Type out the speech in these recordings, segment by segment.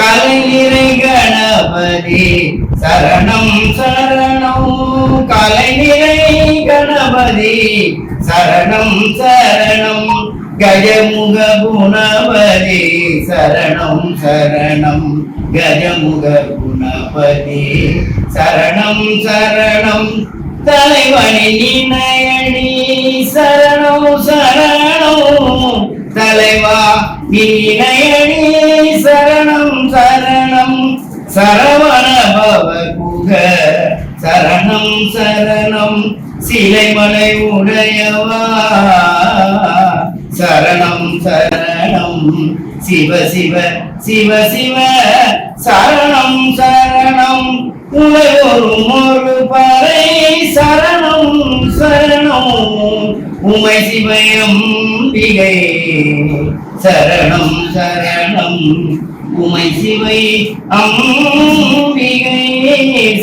கலைநிறை கணபதி சரணம் சரணம் கலைநிறை கணபதி சரணம் சரணம் கஜமுக குணபதி சரணம் சரணம் கஜமுக குணபதி சரணம் சரணம் தலைவனி நினையணி சரணம் சரணம் தலைவா நினையணி சரணம். சரணம் சரவண பவ குக சரணம் சரணம். சிலைமலை உடையவா சரணம் சரணம். சிவ சிவ சிவ சிவ சரணம் சரணம். உமை உமை சிவையம்பிகை சரணம் சரணம் உமை சிவை அம்பிகை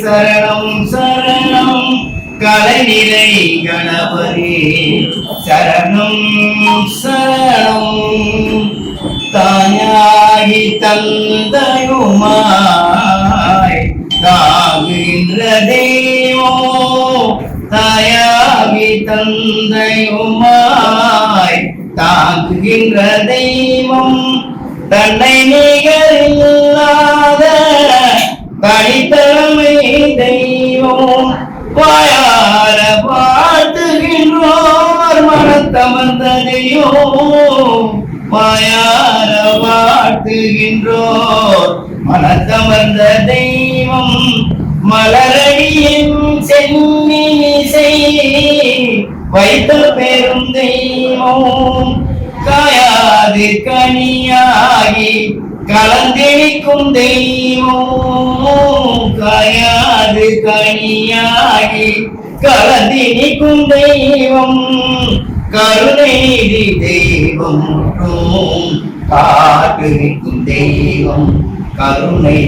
சரணம் சரணம் கலைநிலை கணபதி. சரணம் சரணம் தாயாகி தந்தையுமாய் தாகின்ற தேவோ தாயாகி தந்தையுமாய் தாங்குகின்ற தெய்வம் தன்னை நிகரில்லாத தனித்தலைமை தெய்வம் வாயார வாழ்த்துகின்றோர் மனத்தமர்ந்ததையோ வாயார வாழ்த்துகின்றோர் மனத்தமர்ந்த தெய்வம் மலரடியின் சென்னிசை வைத்த பெரும் தெய்வம். காயாது கனியாகி கலந்தெழிக்கும் தெய்வம். காயாது கனியாகி கலந்தினிக்கும் தெய்வம். கருணைதி தெய்வம் காட்டிருக்கும் தெய்வம். கருணை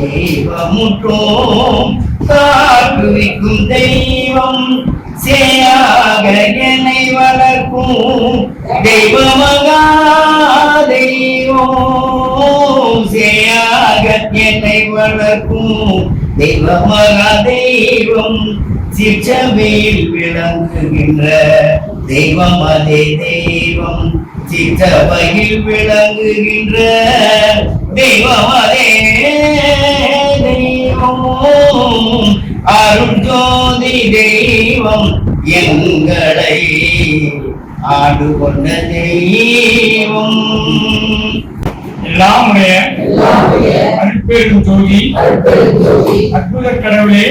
தெய்வமுற்றோம் காட்டுவிக்கும் தெய்வம். சேயா சேயாக என்னை வளர்க்கும் தெய்வமகா தெய்வம் சேயாக என்னை வளர்க்கும் தெய்வமகா தெய்வம் சிற்றவையில் விளங்குகின்ற தெய்வம் அதே தெய்வம் சிற்றவையில் விளங்குகின்ற தெய்வம் அதே தெய்வம். அருள் ஜோதி தெய்வம் எங்களை ஆடு கொண்ட தெய்வம். எல்லாமுடைய அருட்பெரும் ஜோதி அற்புத கடவுளே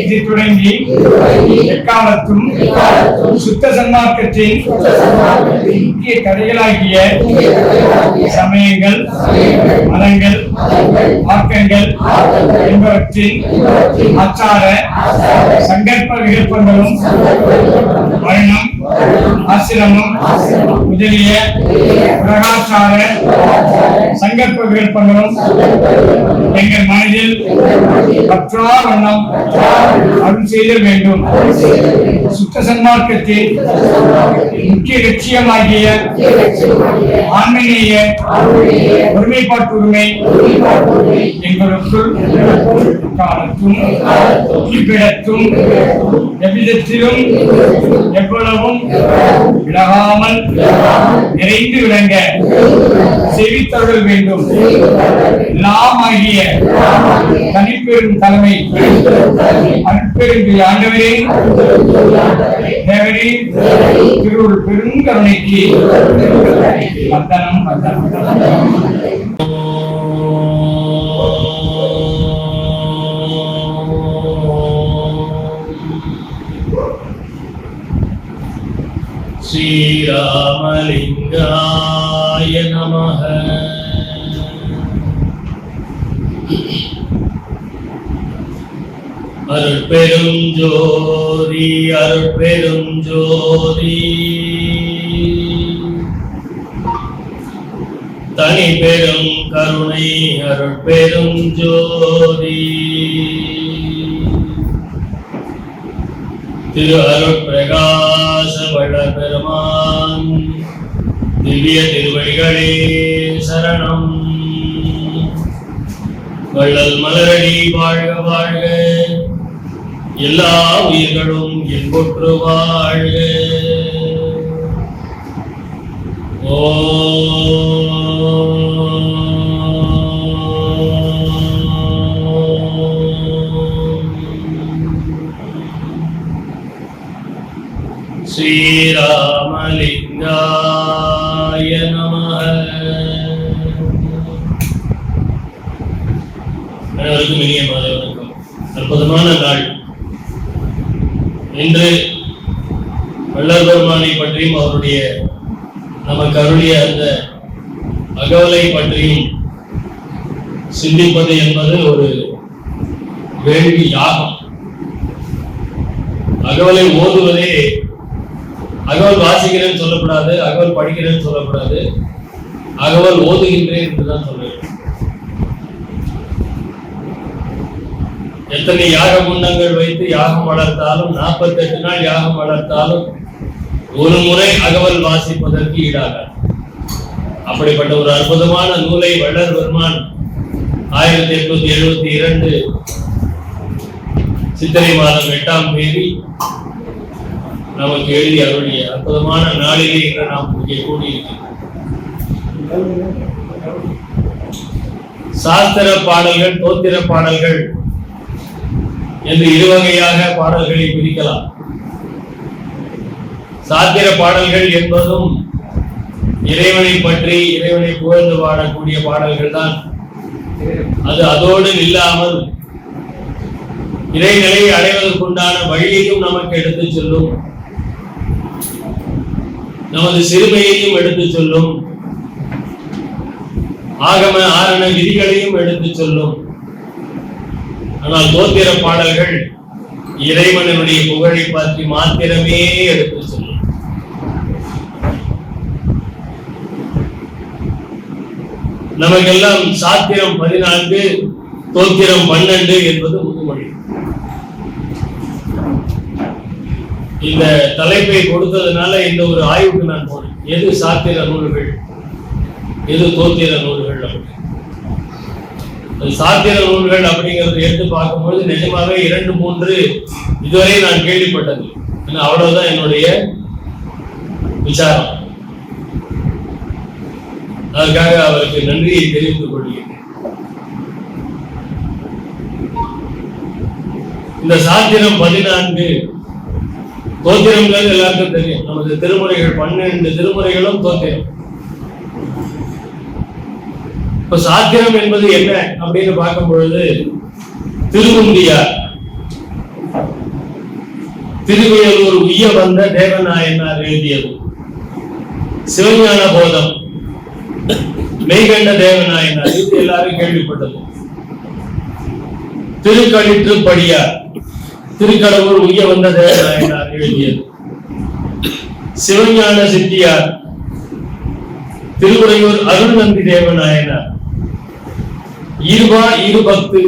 இது தொடங்கி எக்காலத்தும் சுத்த சன்மார்க்கத்தின் முக்கிய கதைகளாகிய சமயங்கள் மதங்கள் மார்க்கங்கள் என்பவற்றின் ஆச்சார சங்கல்ப விகல்பங்களும் வர்ணம் ஆசிரமம் முதலிய பிரகாச்சார சங்கற்ப விருப்பங்களும் எங்கள் மனதில் பற்றா வண்ணம் அருள் செய்ய வேண்டும். சுத்த சன்மார்க்கத்தில் முக்கிய லட்சியமாகிய ஆன்மீக ஒருமைப்பாட்டு உரிமை எங்களுக்குள் காலத்தும் இவ்விடத்தும் எவ்விதத்திலும் எவ்வளவும் விலகாமல் நிறைந்து விளங்க செவித்தருள் வேண்டும். நாம் ஆகிய தனிப்பெரும் தலைமை அருட்பெரும் ஆண்டவரே தேவரே திருவுள் பெருங்கருணைக்கு வந்தனம் வந்தனம். ஸ்ரீராமலிங்காய நம அருட்பெரும் ஜோதி அருட்பெரும் ஜோதி. தனி பெரும் கருணை அருட்பெரும் ஜோதி. திரு அருட்பிரகாச வளர்பெரும் பெருமான் திவ்ய திருவடிகளே சரணம். வள்ளல் மலரடி வாழ்க வாழ்க. எல்லா உயிர்களும் என்பொற்று வாழ்க. ஓ ஓம் ஸ்ரீராமலிங்காய நமः அனைவருக்கும் இனிய மாலை வணக்கம். அற்புதமான நாள். இன்று வள்ளல் பெருமானை பற்றியும் அவருடைய நமக்கு அருளிய அந்த அகவலை பற்றியும் சிந்திப்பது என்பது ஒரு வேள்வி யாகம். அகவலை ஓதுவதே அகவல் வாசிக்கிறேன்னு சொல்லக்கூடாது அகவல் படிக்கிறேன்னு சொல்லக்கூடாது. அகவல் ஓதுகின்றேன் என்றுதான் சொல்ல வேண்டும் எத்தனை யாக குண்டங்கள் வைத்து யாகம் வளர்த்தாலும் நாற்பத்தி எட்டு நாள் யாகம் வளர்த்தாலும் ஒரு முறை அகவல் வாசிப்பதற்கு ஈடாக அப்படிப்பட்ட ஒரு அற்புதமான நூலை வள்ளர் பெருமான் ஆயிரத்தி எட்நூத்தி எழுபத்தி இரண்டு சித்திரை மாதம் எட்டாம் தேதி நமக்கு எழுதி அவருடைய அற்புதமான நாளிலே என்று நாம் இங்கே கூடியிருக்கிறோம். சாஸ்திர பாடல்கள் தோத்திர பாடல்கள் என்று இருவகையாக பாடல்களை பிரிக்கலாம். சாத்திர பாடல்கள் என்பதும் இறைவனை பற்றி இறைவனை புகழ்ந்து பாடக்கூடிய பாடல்கள் தான். அது அதோடு இல்லாமல் இறைநிலையை அடைவதற்குண்டான வழியையும் நமக்கு எடுத்துச் செல்லும். நமது சிறுமையையும் எடுத்து சொல்லும். ஆகம ஆரண விதிகளையும் எடுத்து சொல்லும். ஆனால் தோத்திர பாடல்கள் இறைவனுடைய புகழை பற்றி மாத்திரமே எடுத்து சொல்லும். நமக்கெல்லாம் சாத்திரம் பதினான்கு தோத்திரம் பன்னெண்டு என்பது முதுமொழி. இந்த தலைப்பை கொடுத்ததுனால இந்த ஒரு ஆய்வுக்கு நான் போனேன். எது சாத்திர நூல்கள்? எது தோத்திர நூல்கள் அப்படின்னு சாத்திர நூல்கள் அப்படிங்கறது எடுத்து பார்க்கும்பொழுது நிஜமாவே இரண்டு மூன்று இதுவரை நான் கேள்விப்பட்டது. ஏன்னா அவ்வளவுதான் என்னுடைய விசாரம். அதற்காக அவருக்கு நன்றியை தெரிவித்துக் கொள்கிறேன். இந்த சாத்திரம் பதினான்கு தோத்திரம்ங்கிறது எல்லாருக்கும் தெரியும். நமது திருமுறைகள் பன்னெண்டு திருமுறைகளும் தோத்திரம் இப்ப சாத்திரம் என்பது என்ன அப்படின்னு பார்க்கும் பொழுது திருவுந்தியார் திருவையலூர் உய்ய வந்த தேவநாயனார் எழுதியது. சிவஞான போதம் மெய்கண்ட தேவநாயனார் இது எல்லாரும் கேள்விப்பட்டது. திருக்கழிற்று படியார் திருக்கடவுர் உய்ய வந்த தேவநாயனார் எழுதியது. சிவஞான சித்தியார் திருவுரையூர் அருள்நந்தி தேவநாயனார் ஈர்வா இருபத்து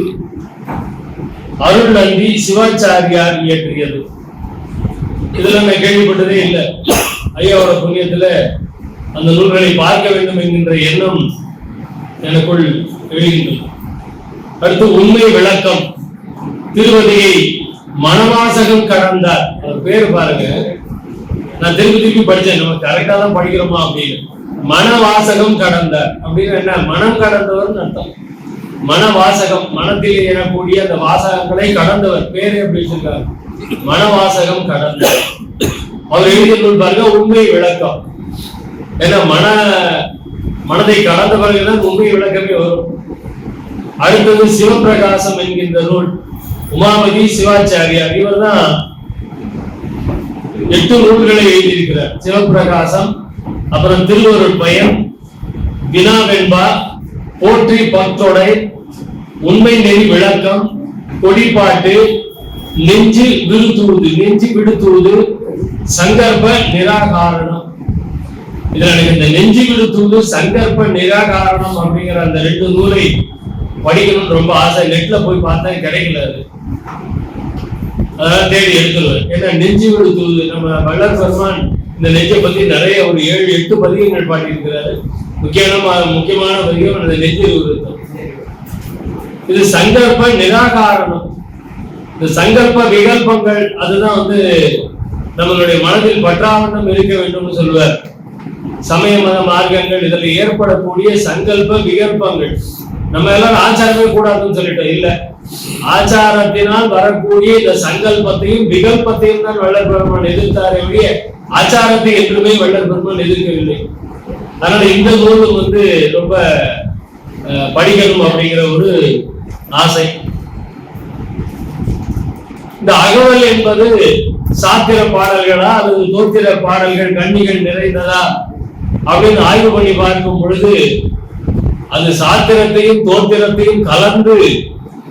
அருள்நந்தி சிவாச்சாரியார் இயற்றியது. இதுல நான் கேள்விப்பட்டதே இல்லை. ஐயாவோட புண்ணியத்துல அந்த நூல்களை பார்க்க வேண்டும் என்கின்ற எண்ணம் எனக்குள் எழுகின்றது. அடுத்து உண்மை விளக்கம் திருவதியை மனவாசகம் கடந்தார். அவர் பேர் பாருங்க. நான் திருப்பி திருப்பி படிச்சேன். நம்ம கரெக்டா தான் படிக்கிறோமா அப்படின்னு. மனவாசகம் கடந்தார். அப்படின்னு என்ன? மனம் கடந்தவர்னு அர்த்தம். மனவாசகம் மனத்தில் எழக்கூடிய அந்த வாசகங்களை கடந்தவர். பேரு அப்படின்னு சொல்றாரு மனவாசகம் கடந்தார். அவர் எழுதிய நூல் பாருங்க உண்மை விளக்கம். ஏன்னா மன மனதை கடந்த பிறகுதான் உண்மை விளக்கமே வரும். அடுத்தது சிவபிரகாசம் என்கின்ற நூல். உமாபதி சிவாச்சாரியார் இவர் தான் எட்டு நூல்களை எழுதியிருக்கிறார். சிவபிரகாசம் அப்புறம் திருவருள் வினா வினாவென்பா போற்றி பத்தொடை உண்மை நெறி விளக்கம் கொடிப்பாட்டு நெஞ்சு விருத்துவது நெஞ்சு விடுத்துவது சங்கற்ப நிராகாரணம். இதுல எனக்கு இந்த நெஞ்சு விடுத்துவது சங்கற்ப நிராகாரணம் அப்படிங்கிற அந்த ரெண்டு நூலை படிக்கணும்னு ரொம்ப ஆசை. நெட்ல போய் பார்த்தா கிடைக்கல அது. அதனால தேடி எடுத்துருவேன். ஏன்னா நெஞ்சு விழுத்துவது நம்ம வல்லர் பெருமான் இந்த நெஞ்சை பத்தி நிறைய ஒரு ஏழு எட்டு பதிகங்கள் பாடியிருக்கிறாரு. முக்கியமான முக்கியமான பதிகம் அந்த நெஞ்சு விழுத்தம் இது சங்கல்ப நிராகாரணம். இந்த சங்கல்ப விகல்பங்கள் அதுதான் வந்து நம்மளுடைய மனதில் பற்றாவண்ணம் இருக்க வேண்டும்னு சொல்லுவார். சமய மத மார்க்கங்கள் இதில் ஏற்படக்கூடிய சங்கல்ப விகல்பங்கள். நம்ம எல்லாரும் ஆச்சாரமே கூடாதுன்னு சொல்லிட்டோம். இல்ல. ஆச்சாரத்தினால் வரக்கூடிய இந்த சங்கல்பத்தையும் விகல்பத்தையும் தான் வள்ளல் பெருமான் எதிர்த்தாரே ஒழிய ஆச்சாரத்தை என்றுமே வள்ளல் பெருமான் எதிர்க்கவில்லை. அதனால இந்த நூலும் வந்து ரொம்ப படிக்கணும் அப்படிங்கிற ஒரு ஆசை. இந்த அகவல் என்பது சாத்திர பாடல்களா அல்லது தோத்திர பாடல்கள் கண்ணிகள் நிறைந்ததா அப்படின்னு ஆய்வு பண்ணி பார்க்கும் பொழுது அது சாத்திரத்தையும் தோத்திரத்தையும் கலந்து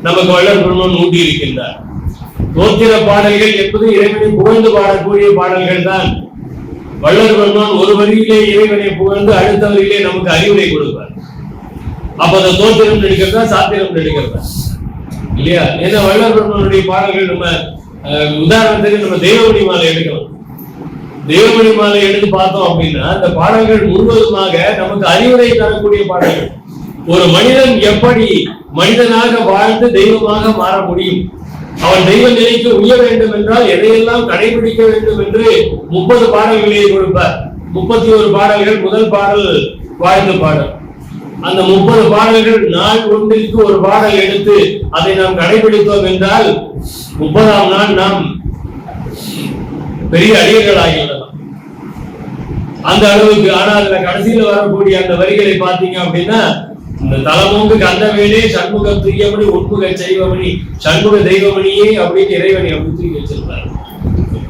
நமக்கு வள்ளல் பெருமான் ஊட்டி இருக்கின்றார் தோத்திர பாடல்கள் என்பது இறைவனை புகழ்ந்து பாடக்கூடிய பாடல்கள் தான். வள்ளல் பெருமான் ஒரு வரியிலே இறைவனை புகழ்ந்து அடுத்த வரியிலே நமக்கு அறிவுரை கொடுப்பார். அப்ப அந்த தோத்திரம் நடிக்கிறதா சாத்திரம் நடிக்கிறதா இல்லையா? ஏன்னா வள்ளல் பெருமானுடைய பாடல்கள் நம்ம உதாரணத்துக்கு நம்ம தெய்வமணி மாலை எடுக்கலாம் தெய்வமணி மாலை எடுத்து பார்த்தோம் அப்படின்னா அந்த பாடல்கள் முழுவதுமாக நமக்கு அறிவுரை தரக்கூடிய பாடல்கள். ஒரு மனிதன் எப்படி மனிதனாக வாழ்ந்து தெய்வமாக மாற முடியும்? அவன் தெய்வ நிலைக்கு உயர வேண்டும் என்றால் எதையெல்லாம் கடைபிடிக்க வேண்டும் என்று முப்பது பாடல்களை கொடுப்பார். முப்பத்தி ஒரு பாடல்கள் முதல் பாடல் வாழ்ந்த பாடல். அந்த முப்பது பாடல்கள் நாள் ஒன்றிற்கு ஒரு பாடல் எடுத்து அதை நாம் கடைபிடித்தோம் என்றால் முப்பதாம் நாள் நாம் பெரிய அடியர்கள் ஆகிவிடலாம். அந்த அளவுக்கு ஆனால் கடைசியில் கடைசியில வரக்கூடிய அந்த வரிகளை பார்த்தீங்க அப்படின்னா இந்த தலமோங்கு கந்தவேலே சண்முக துரியமணி உண்முக செய்வமணி சண்முக தெய்வமணியே அப்படின்னு இறைவனை அப்படி தூக்கி வச்சிருப்பாரு.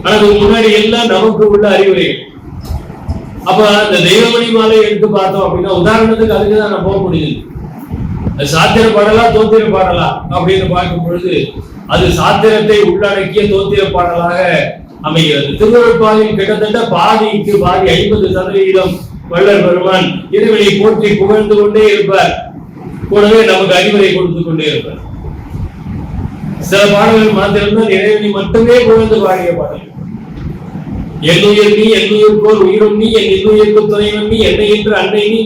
ஆனா அதுக்கு முன்னாடி எல்லாம் நமக்கு உள்ள அறிவுரைகள் அப்ப அந்த தெய்வமணி மாலை எடுத்து பார்த்தோம் அப்படின்னா உதாரணத்துக்கு அதுக்கு தான் நான் போக முடியுது. சாத்திர பாடலா தோத்திர பாடலா அப்படின்னு பார்க்கும் பொழுது அது சாத்திரத்தை உள்ளடக்கிய தோத்திர பாடலாக அமைகிறது. திருவள்ளுப்பாவில் கிட்டத்தட்ட பாதிக்கு பாதி ஐம்பது சதவீதம் வள்ளல் பெருமான் இறைவனை போற்றி புகழ்ந்து கொண்டே இருப்பார். கூடவே நமக்கு அறிவுரை கொடுத்து கொண்டே இருப்பார். சில பாடல்கள் மாத்திரம்தான் இறைவனை மட்டுமே புகழ்ந்து பாடிய பாடல்கள். என்னுயிர் நீ என்னுயிர்கோர் உயிரும் நீ என் இன்னுயிர்க்கு துணைவன் நீ என்னை என்று அன்னை நீ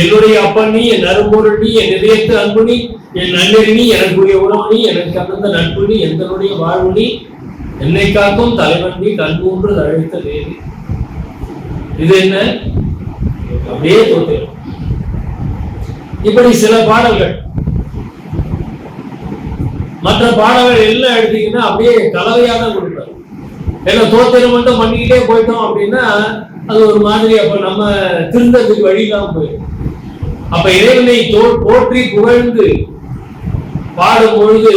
என்னுடைய அப்பன் நீ என் அரும்பொருள் நீ என் இதயத்து அன்பு நீ என் நன்னறி நீ எனக்குரிய உறவு நீ எனக்கு அந்தந்த நட்பு நீ எந்தனுடைய வாழ்வு நீ என்னை காக்கும் தலைவன் நீ கண்மூன்று தழைத்த தேவி இது என்ன? அப்படியே தோத்துரும். இப்படி சில பாடல்கள். மற்ற பாடல்கள் எல்லாம் எடுத்தீங்கன்னா அப்படியே கலவையா தான் கொடுப்பாரு. ஏன்னா தோத்திரம் மட்டும் பண்ணிக்கிட்டே போயிட்டோம் அப்படின்னா அது ஒரு மாதிரி அப்ப நம்ம திருந்ததுக்கு வழிதான் போயிடும். அப்ப இறைவனை தோ- போற்றி புகழ்ந்து பாடும் பொழுது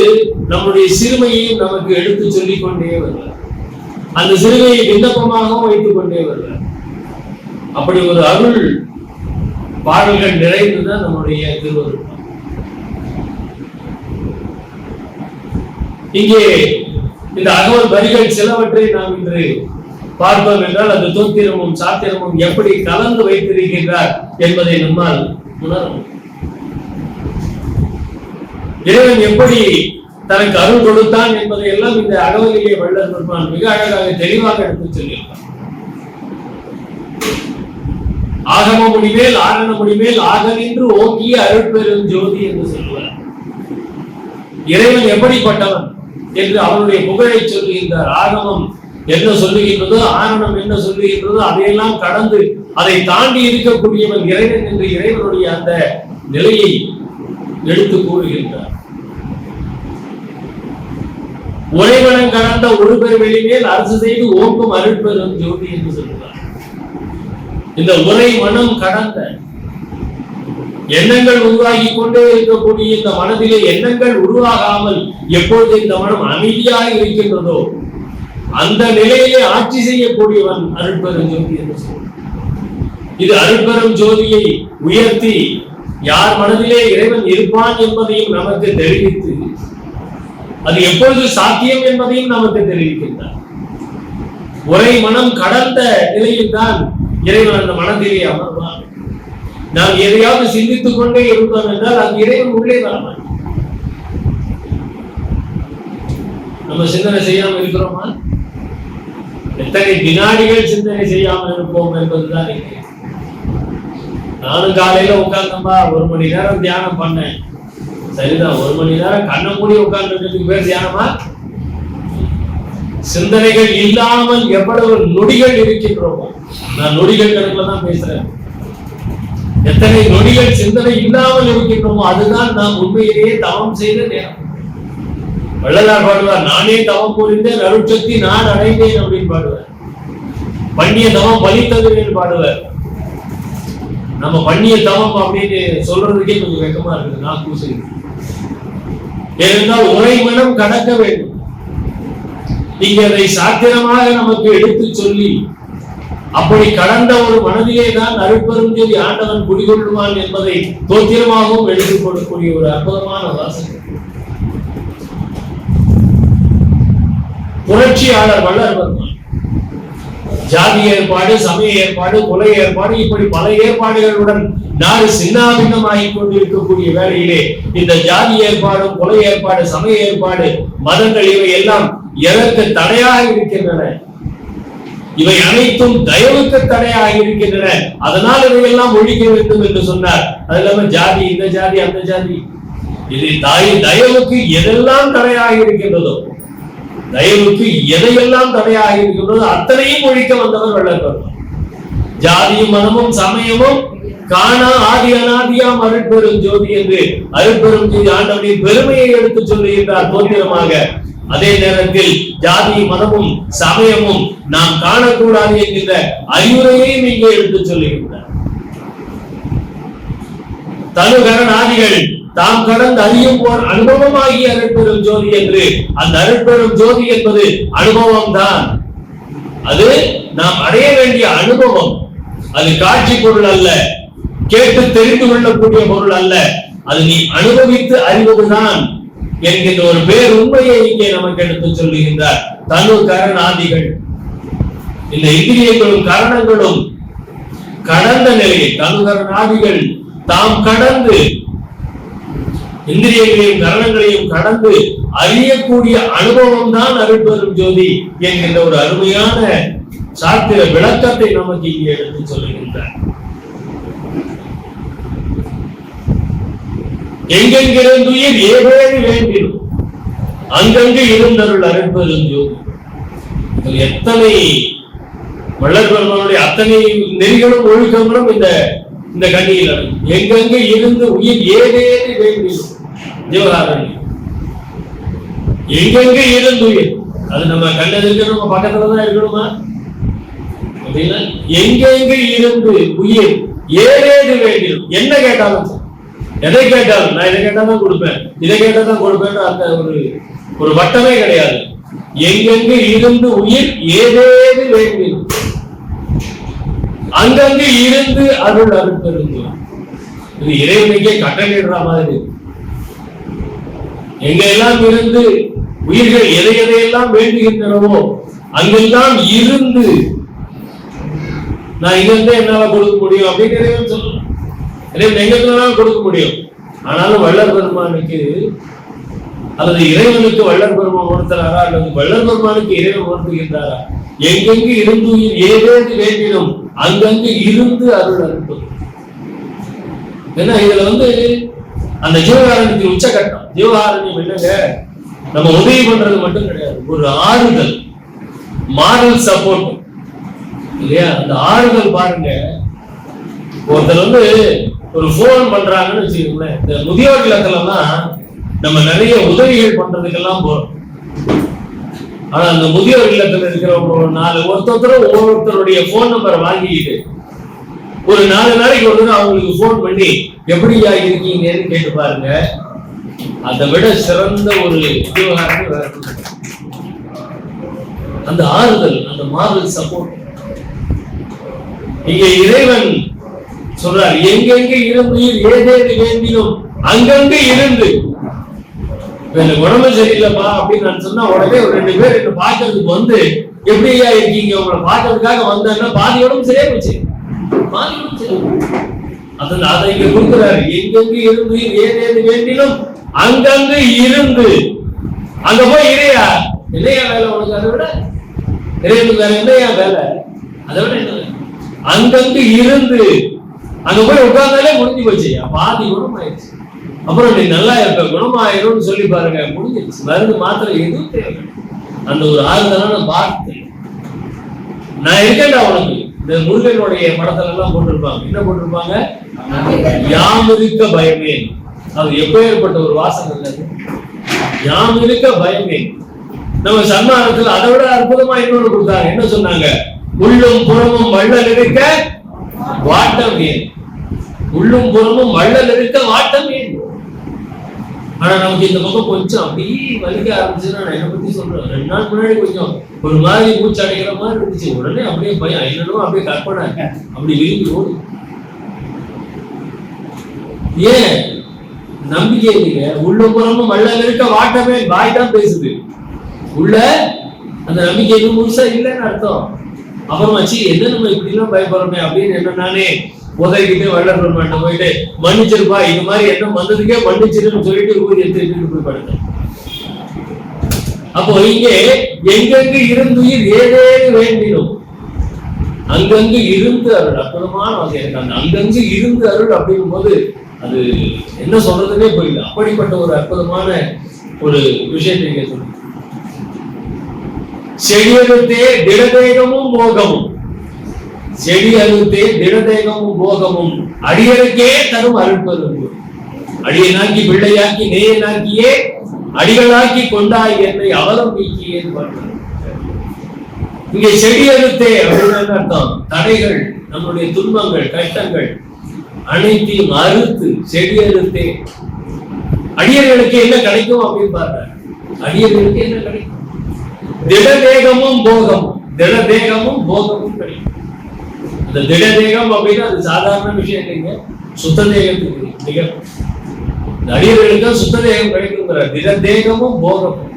நம்முடைய சிறுமையையும் நமக்கு எடுத்து சொல்லிக் கொண்டே வரல அந்த சிறுமையை விண்ணப்பமாகவும் வைத்துக் கொண்டே வரல அப்படி ஒரு அருள் பாடல்கள் நிறைந்துதான் நம்முடைய திருவருள். இங்கே இந்த அகவல் வரிகள் சிலவற்றை நாம் இன்று பார்ப்போம் என்றால் அந்த தோத்திரமும் சாத்திரமும் எப்படி கலந்து வைத்திருக்கின்றார் என்பதை நம்மால் உணரும் இறைவன் எப்படி தனக்கு அருள் கொடுத்தான் என்பதை எல்லாம் இந்த அகவலிலே வள்ளல் பெருமான் மிக அழகாக தெளிவாக எடுத்துச் சொல்லியிருப்பார் ஆகம முடிமேல் ஆரண முடிமேல் ஆக நின்று ஓங்கிய அருட்பெரும் ஜோதி என்று சொல்லுவார் இறைவன் எப்படிப்பட்டவன் என்று அவனுடைய புகழை சொல்லுகின்றார் ஆகமம் என்ன சொல்லுகின்றது ஆரணம் என்ன சொல்லுகின்றதோ அதையெல்லாம் கடந்து அதை தாண்டி இருக்கக்கூடியவன் இறைவன் என்று இறைவனுடைய அந்த நிலையை எடுத்து கூறுகின்றார். உறைவனம் கடந்த ஒரு பெருவெளி மேல் அரசு செய்து ஓக்கும் அருட்பெரும் ஜோதி என்று சொல்லுவார் இந்த உரை மனம் கடந்த. எண்ணங்கள் உருவாகி கொண்டே இருக்கக்கூடிய இந்த மனதிலே எண்ணங்கள் உருவாகாமல் எப்பொழுது இந்த மனம் அமைதியாக இருக்கின்றதோ அந்த நிலையிலே ஆட்சி செய்யக்கூடியவன் அருட்பெரும் ஜோதி என்று இது அருட்பெரும் ஜோதியை உயர்த்தி யார் மனதிலே இறைவன் இருப்பான் என்பதையும் நமக்கு தெரிவித்து அது எப்பொழுது சாத்தியம் என்பதையும் நமக்கு தெரிவிக்கின்றார். ஒரே மனம் கடந்த நிலையில்தான் இறைவன் அந்த மனதிலே அமர்வான். நாம் எதையாவது சிந்தித்துக் கொண்டே இருந்தோம் என்றால் அந்த இறைவன் உள்ளே வரமாட்டான் நம்ம சிந்தனை செய்யாமல் இருக்கிறோமா? எத்தனை வினாடிகள் சிந்தனை செய்யாமல் இருப்போம் என்பதுதான் இங்கே. நானும் காலையில உட்கார்ந்தம்பா ஒரு மணி நேரம் தியானம் பண்ணேன். சரிதான் ஒரு மணி நேரம் கண்ணை மூடி உட்கார்ந்து பேர் தியானமா? சிந்தனைகள் இல்லாமல் எவ்வளவு நொடிகள் இருக்கின்றோமோ நான் நொடிகள் கணக்குல தான் பேசுறேன். எத்தனை நொடிகள் சிந்தனை இல்லாமல் இருக்கின்றோமோ அதுதான் நாம் உண்மையிலேயே தவம் செய்த நேரம். வள்ளலார் பாடுவார் நானே தவம் புரிந்தேன் அருட்சக்தி நான் அடைந்தேன் அப்படின்னு பாடுவார். பண்ணிய தவம் பலித்தது பாடுவார். நம்ம பண்ணிய தவம் அப்படின்னு சொல்றதுக்கே கொஞ்சம் வெக்கமா இருக்குது நான் கூசுகிறேன் ஏனென்றால் உரை மனம் கடக்க வேண்டும். நீங்க அதை சாத்திரமாக நமக்கு எடுத்து சொல்லி அப்படி கடந்த ஒரு மனதிலே தான் அருட்பெருஞ்சொலி ஆண்டவன் குடிகொள்ளுவான் என்பதை தோத்திரமாகவும் எடுத்துக் கொள்ளக்கூடிய ஒரு அற்புதமான வாசகம். புரட்சியாளர் வள்ளல் பெருமான் ஜாதி ஏற்பாடு சமய ஏற்பாடு கொலை ஏற்பாடு இப்படி பல ஏற்பாடுகளுடன் நாடு சின்னாபின்னமாகிக் கொண்டிருக்கக்கூடிய வேளையிலே இந்த ஜாதி ஏற்பாடும் கொலை ஏற்பாடு சமய ஏற்பாடு மதங்கள் இவை எல்லாம் எதற்கு தடையாக இருக்கின்றன. இவை அனைத்தும் தயவுக்கு தடையாக இருக்கின்றன. அதனால் இவையெல்லாம் ஒழிக்க வேண்டும் என்று சொன்னார். அது இல்லாம ஜாதி இந்த ஜாதி அந்த ஜாதி. இது தாய் தயவுக்கு எதெல்லாம் தடையாக இருக்கின்றதோ தயவுக்கு எதையெல்லாம் தடையாக இருக்கின்றதோ அத்தனையும் ஒழிக்க வந்தவர் வள்ளல் ஜாதியும் மனமும் சமயமும் காணா ஆதி அனாதியாம் அருட்பெரும் ஜோதி என்று அருட்பெரும் ஜோதி ஆண்டவனின் பெருமையை எடுத்து சொல்லுகின்றார் தோத்திரமாக அதே நேரத்தில் ஜாதி மதமும் சமயமும் நாம் காணக்கூடாது என்கின்ற அறிவுரையையும் இங்கே எடுத்து சொல்லுகின்றார் தனுகரன் ஆதிகள் தாம் கடந்து அறியும் போர் அனுபவமாகிய அருட்பெரும் ஜோதி என்று அந்த அருட்பெரும் ஜோதி என்பது அனுபவம் தான் அது நாம் அடைய வேண்டிய அனுபவம். அது காட்சி பொருள் அல்ல கேட்டு தெரிந்து கொள்ளக்கூடிய பொருள் அல்ல. அது நீ அனுபவித்து அறிவதுதான். என்கின்ற ஒரு பேர் உண்மையை இங்கே நமக்கு எடுத்து சொல்லுகின்றார். தனு கரண ஆதிகள். இந்த இந்திரியங்களும் கரணங்களும் கடந்த நிலையில் தனுகரண ஆதிகள் தாம் கடந்து இந்திரியங்களையும் கரணங்களையும் கடந்து அறியக்கூடிய அனுபவம் தான் அருட்பெரும் ஜோதி என்கின்ற ஒரு அருமையான சாத்திர விளக்கத்தை நமக்கு இங்கே எடுத்து சொல்லுகின்றார். எங்கெங்கிருந்துயிர் ஏவேறு வேண்டிடும். அங்கங்கு இருந்தருள் அருட்பெரும் எத்தனை வள்ளல் அத்தனை நெறிகளும் ஒழுக்கங்களும் இந்த இந்த கண்ணியில் எங்கெங்கு இருந்து உயிர் ஏதேது வேண்டிடும். ஜீவகாரணி எங்கெங்கு இருந்து உயிர்? அது நம்ம கண்ணது நம்ம பக்கத்துல தான் இருக்கணுமா? அப்படின்னா எங்கெங்கு இருந்து உயிர் ஏதேது வேண்டிடும். என்ன கேட்டாலும் எதை கேட்டாலும் நான் இதை கேட்டா தான் கொடுப்பேன். இதை கேட்டா தான் கொடுப்பேன் அந்த ஒரு ஒரு வட்டமே கிடையாது. எங்கெங்கு இருந்து உயிர் ஏதேது வேண்டும் அங்கங்கு இருந்து அருள் அருள் பெருங்குவார் இது இறைவனுக்கே கட்டளிடுற மாதிரி. எங்க எல்லாம் இருந்து உயிர்கள் எதை எதையெல்லாம் வேண்டுகின்றனவோ அங்கெல்லாம் இருந்து நான் இங்கிருந்தே என்னால கொடுக்க முடியும் அப்படின்னு இறைவன் சொல்லலாம் இறைவன் எங்க கொடுக்க முடியும். ஆனாலும் வள்ளல் பெருமானுக்கு அல்லது இறைவனுக்கு வள்ளல் பெருமான் உணர்த்துறாரா அல்லது வள்ளல் பெருமானுக்கு இறைவன் உணர்த்துகின்றாரா எங்கெங்கு இருந்து உயிர் ஏதேது வேண்டினும் அங்கங்கு இருந்து அருள் அனுப்பும் ஏன்னா இதுல வந்து அந்த ஜீவகாரணத்தின் உச்சகட்டம். ஜீவகாரண்யம் என்னங்க? நம்ம உதவி பண்றது மட்டும் கிடையாது. ஒரு ஆறுதல். மாடல் சப்போர்ட் இல்லையா? அந்த ஆறுதல் பாருங்க. ஒருத்தர் வந்து ஒரு ஃபோன் பண்றாங்கன்னு வச்சுக்கோங்களேன். இந்த முதியோர் இல்லத்துலலாம் நம்ம நிறைய உதவிகள் பண்றதுக்கெல்லாம் போறோம். ஆனா அந்த முதியோர் இல்லத்துல இருக்கிறவங்க நாலு ஒருத்தரும் ஒவ்வொருத்தருடைய போன் நம்பரை வாங்கிக்கிட்டு ஒரு நாலு நாளைக்கு ஒரு தடவை அவங்களுக்கு போன் பண்ணி எப்படியா இருக்கீங்கன்னு கேட்டு பாருங்க. அதை விட சிறந்த ஒரு விவகாரம் வேற அந்த ஆறுதல் அந்த மாறுதல் சப்போர்ட் இங்க இறைவன் சொல்றார் எங்கெங்க இருந்து ஏதேது வேண்டியும் அங்கங்கு இருந்து. எனக்கு உடம்பு சரியில்லைப்பா அப்படின்னு நான் சொன்னா உடனே ஒரு ரெண்டு பேர் என்ன பாக்குறதுக்கு வந்து எப்படியா இருக்கீங்க? உங்களை பார்க்கறதுக்காக வந்தேன்னா பாதி உடம்பு சரியா போச்சு. பாதி உடம்பு சரியா போச்சு. அதை இங்க கொடுக்குறாரு எங்கெங்கு இருந்து ஏதேது வேண்டிலும் அங்கங்கு இருந்து. அங்க போய் இறையா இல்லையா வேலை உனக்கு? அதை விட? இறைவனுக்கு வேலை இல்லையா வேலை? அதை விட என்ன அங்கங்கு இருந்து. அங்க போய் உட்கார்ந்தாலே முடிஞ்சு போச்சு. பாதி குணமாயிடுச்சு. அப்புறம் நீ நல்லா இருப்ப குணமாயிரும் சொல்லி பாருங்க முடிஞ்சிருச்சு. மருந்து மாத்திரை எதுவும் தேவை அந்த ஒரு ஆறுதலான வார்த்தை. நான் இருக்கேன்டா உனக்கு. இந்த முருகனுடைய படத்துல எல்லாம் போட்டிருப்பாங்க. என்ன போட்டிருப்பாங்க? யாம் இருக்க பயமே. அது எப்பேற்பட்ட ஒரு வாசகம் இல்லை. யாம் இருக்க பயமே. நம்ம சன்மானத்துல அதை விட அற்புதமா இன்னொன்று கொடுத்தாங்க. என்ன சொன்னாங்க? உள்ளும் புறமும் வள்ளல் இருக்க வாட்டம். ஏன் உள்ளும் புறமும் வள்ளல் இருக்க வாட்டம் ஆனா நமக்கு இந்த பக்கம் கொஞ்சம் அப்படியே வலிக்க ஆரம்பிச்சுன்னா நான் என்ன பத்தி சொல்றேன். ரெண்டு நாள் முன்னாடி கொஞ்சம் ஒரு மாதிரி மூச்சு அடைக்கிற மாதிரி இருந்துச்சு. உடனே அப்படியே பயம் என்னன்னு அப்படியே கற்பனை அப்படி விரும்பி ஓடும் ஏன்? நம்பிக்கை இல்லைங்க. உள்ள புறமும் வள்ளல் இருக்க வாட்டமே வாய் தான் பேசுது. உள்ள அந்த நம்பிக்கை இன்னும் முழுசா இல்லைன்னு அர்த்தம். அப்புறம் வச்சு என்ன நம்ம இப்படி எல்லாம் பயப்படுறோமே? அப்படின்னு என்ன நானே உதவிக்கிட்டு வள்ளல் பெருமாட்ட போயிட்டு மன்னிச்சிருப்பா இது மாதிரி என்ன வந்ததுக்கே மன்னிச்சிருன்னு சொல்லிட்டு ஊதி எடுத்துட்டு போய் படுத்தேன். அப்போ இங்கே எங்கெங்கு இருந்துயிர் ஏதேது வேண்டினோம். அங்கங்கு இருந்து அருள் அற்புதமான வகை இருக்காங்க அங்கங்கு இருந்து அருள் அப்படிங்கும் போது அது என்ன சொல்றதுன்னே புரியல. அப்படிப்பட்ட ஒரு அற்புதமான ஒரு விஷயத்தை இங்க சொல்லுங்க செடியறுத்தே திடவேகமும் போகமும் செடி அறுத்தே திடதேகமும் போகமும். அடியருக்கே தரும் அருட்பருப்பு அடியனாக்கி பிள்ளையாக்கி நேயனாக்கியே அடிகளாக்கி கொண்டாய் என்னை அவலம்பிக்கியே இங்கே செடி அறுத்தே அப்படின்னு அர்த்தம்? தடைகள் நம்முடைய துன்பங்கள் கஷ்டங்கள் அனைத்தையும் அறுத்து செடி அறுத்தே அடியர்களுக்கு என்ன கிடைக்கும் அப்படின்னு பாருங்க அடியர்களுக்கு என்ன கிடைக்கும்? திடதேகமும் போகமும். திடதேகமும் போகமும் கிடைக்கும். இந்த திடதேகம் அப்படின்னா அது சாதாரண விஷயம் இல்லைங்க சுத்த தேகத்துக்கு மிக நடிகர்களுக்கு தான் சுத்த தேகம் கிடைக்குங்கிற திடதேகமும் போகமும்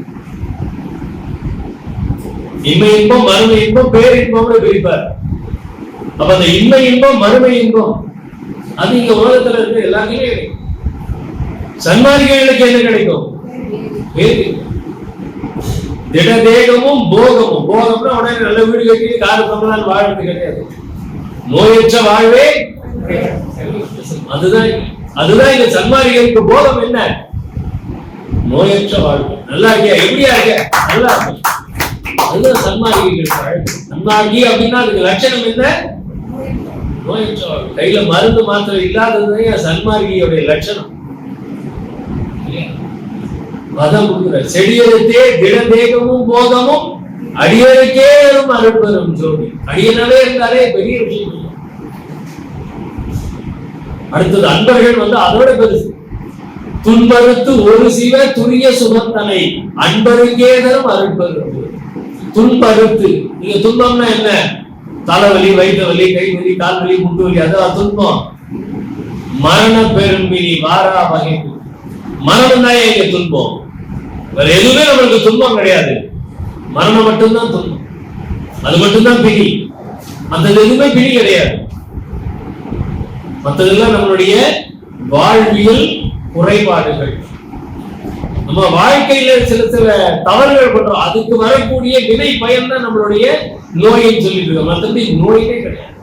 இன்மை இன்பம் மறுமை இன்பம் பேரின்பம்னு பிரிப்பார் அப்ப அந்த இன்மை இன்பம் மறுமை இன்பம் அது இங்க உலகத்துல இருக்கு எல்லாருக்குமே கிடைக்கும். சன்மார்கிகளுக்கு என்ன கிடைக்கும்? திட தேகமும் போகமும். போகம்னா உடனே நல்ல வீடு கட்டி காரு பண்ணலாம் வாழ்றது கிடையாது. நோயற்ற வாழ்வே. அதுதான் அதுதான் இந்த சன்மாரிகளுக்கு போதம் என்ன? நோயற்ற வாழ்வு. நல்லா இருக்கியா? எப்படியா இருக்க நல்லா இருக்கு. அதுதான் சன்மார்கிகளுக்கு வாழ்வு. சன்மார்கி அப்படின்னா அதுக்கு லட்சணம் என்ன? நோயற்ற வாழ்வு. கையில மருந்து மாத்திரை இல்லாததுதான் சன்மார்கியோடைய லட்சணம். மதம் அதான் கொடுக்குற செடியறுத்தே திடதேகமும் போதமும் அடியருக்கே அருட்பெரும் ஜோதி அடியனவே என்றாலே பெரிய விஷயம். அடுத்தது அன்பர்கள் வந்து அதோட பெருசு. துன்பறுத்து ஒரு சிவ துரிய சுகத்தனை அன்பருக்கே தரும் அருட்பெரும் துன்பருத்து துன்பறுத்து. நீங்க துன்பம்னா என்ன? தலைவலி வயிற்று வலி கை வலி கால் வலி முட்டு வலி அதான் துன்பம். மரண பெரும்பினி வாரா வகை மரணம் தான் இங்க துன்பம்? வேற எதுவுமே நம்மளுக்கு துன்பம் கிடையாது. மரணம் மட்டும்தான் துன்பம். அது மட்டும்தான் பிடி மற்றது எதுவுமே பிடி கிடையாது. மற்றதெல்லாம் நம்மளுடைய வாழ்வியல் குறைபாடுகள். நம்ம வாழ்க்கையில சில சில தவறுகள் பண்றோம். அதுக்கு வரக்கூடிய வினை பயன் தான் நம்மளுடைய நோயின்னு சொல்லிட்டு இருக்கோம் மற்றபடி நோயே கிடையாது.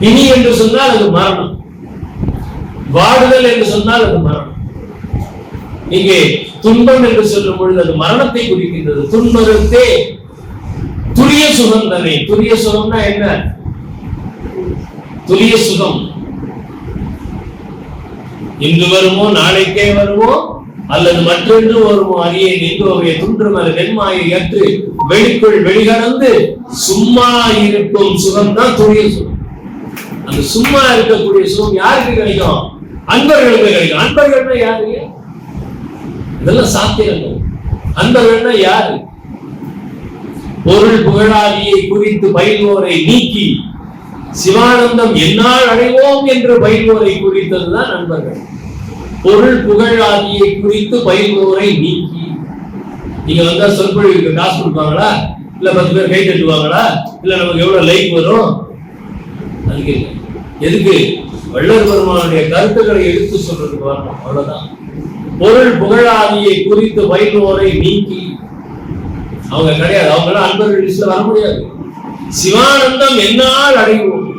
பிணி என்று சொன்னால் அது மரணம். வாடுதல் என்று சொன்னால் அது மரணம். இங்கே துன்பம் என்று சொல்லும் பொழுது அது மரணத்தை குறிக்கின்றது. துன்பத்தே துரிய சுகம் தானே துரிய சுகம்னா என்ன? துரிய சுகம். இன்று வருமோ நாளைக்கே வருவோம் அல்லது மற்றொன்று வருமோ அரியே நின்றோவே துன்றுமல வெண்மாயை ஏற்று வெளிக்குள் வெளிகடந்து சும்மா இருக்கும் சுகம் தான் துரிய சுகம். அந்த சும்மா இருக்கக்கூடிய சுகம் யாருக்கு கிடைக்கும்? அன்பர்களுக்கு கிடைக்கும். அன்பர்கள்னா யாரு? இதெல்லாம் சாத்திரங்கள் அன்பர்கள்னா யாரு? பொருள் புகழாதியை குறித்து பயில்வோரை நீக்கி சிவானந்தம் என்னால் அடைவோம் என்று பயில்வோரை குறித்ததுதான் நண்பர்கள். பொருள் புகழாதியை குறித்து பயில்வோரை நீக்கி. நீங்க வந்தா சொற்பொழிவுக்கு காசு கொடுப்பாங்களா? இல்ல பத்து பேர் கை தட்டுவாங்களா? இல்ல நமக்கு எவ்வளவு லைக் வரும்? அதுக்கு எதுக்கு? வள்ளல் பெருமானுடைய கருத்துக்களை எடுத்து சொல்றதுக்கு வரணும் அவ்வளவுதான். பொருள் புகழாதியை குறித்து பயில்வோரை நீக்கி. அவங்க கிடையாது. அவங்களால அன்பர்கள் லிஸ்ட்ல வர முடியாது. சிவானந்தம் என்னால் அடைவோம்.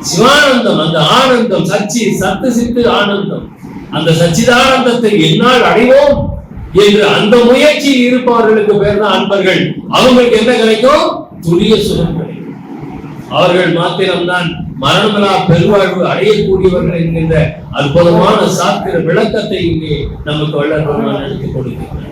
சிவானந்தம் அந்த ஆனந்தம் சச்சி சத்து சித்து ஆனந்தம். அந்த சச்சிதானந்தத்தை என்னால் அடைவோம் என்று அந்த முயற்சியில் இருப்பவர்களுக்கு பேர் தான் அன்பர்கள். அவங்களுக்கு என்ன கிடைக்கும்? துரிய சுகம் கிடைக்கும். அவர்கள் மாத்திரம்தான் மரணமில்லா பெருவாழ்வு அடையக்கூடியவர்கள் என்கின்ற அற்புதமான சாத்திர விளக்கத்தை இங்கே நமக்கு வள்ளல் எடுத்துக் கொடுக்கிறார்